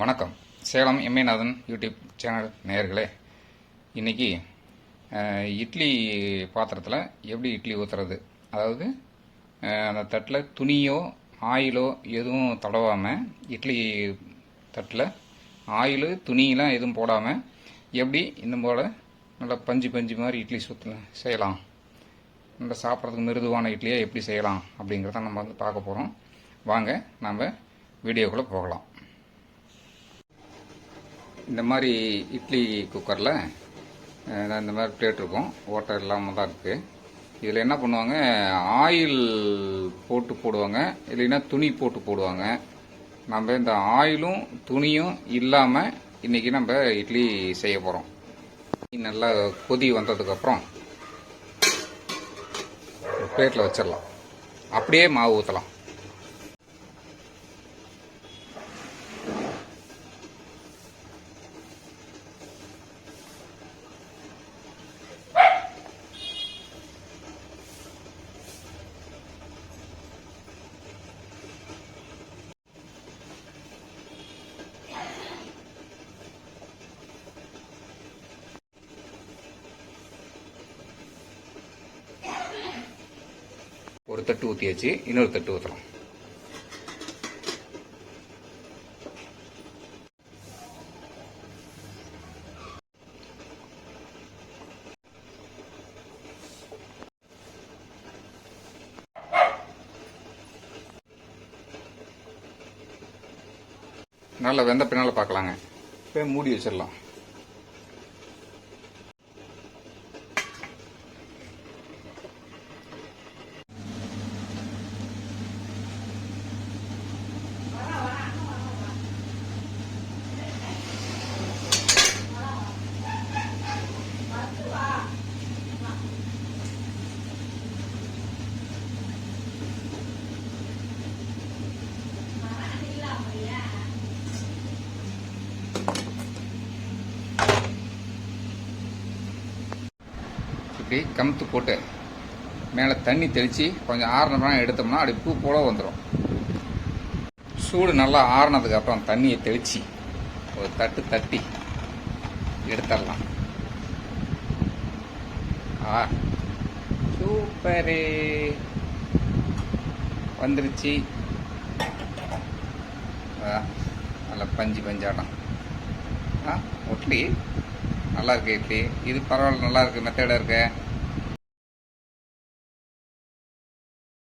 வணக்கம். Salem எம்ஏநாதன் YouTube channel நேயர்களே இன்னைக்கு இட்லி பாத்திரத்தில் எப்படி இட்லி ஊற்றுறது அதாவது அந்த தட்டில் துணியோ ஆயிலோ எதுவும் தடவாமல் இட்லி தட்டில் ஆயில் துணியெலாம் எதுவும் போடாமல் எப்படி இந்த போல் நல்லா பஞ்சு பஞ்சு மாதிரி இட்லி சுற்று செய்யலாம். நம்ம சாப்பிட்றதுக்கு மிருதுவான இட்லியை எப்படி செய்யலாம் அப்படிங்கிறத நம்ம வந்து பார்க்க போகிறோம் வாங்க நம்ம வீடியோக்குள்ளே போகலாம். இந்த மாதிரி இட்லி குக்கரில் இந்த மாதிரி பிளேட் இருக்கும். ஓட்டை இல்லாமல் தான் இருக்குது இதில் என்ன பண்ணுவாங்க? ஆயில் போட்டு போடுவாங்க. இல்லைன்னா துணி போட்டு போடுவாங்க. நம்ம இந்த ஆயிலும் துணியும் இல்லாமல் இன்றைக்கி நம்ம இட்லி செய்ய போகிறோம் நல்லா கொதி வந்ததுக்கப்புறம் ஒரு பிளேட்டில் வச்சிடலாம். அப்படியே மாவு ஊற்றலாம் ஒரு தட்டு ஊற்றியாச்சு இன்னொரு தட்டு ஊற்றுறோம் நல்லா வெந்த பின்னால் பார்க்கலாங்க. இப்போ மூடி வச்சிடலாம். இப்படி கமுத்து போட்டு மேலே தண்ணி தெளித்து கொஞ்சம் ஆறுனா எடுத்தோம்னா அப்படி பூ போல வந்துடும் சூடு நல்லா ஆறுனதுக்கப்புறம் தண்ணியை தெளித்து ஒரு தட்டு தட்டி எடுத்துடலாம். ஆ சூப்பரு. வந்துருச்சு. ஆ, நல்லா பஞ்சு பஞ்சாட்டம். ஆ இட்லி நல்லா இருக்கு இட்லி இது பரவாயில்ல நல்லா இருக்கு மெத்தடாக இருக்கு.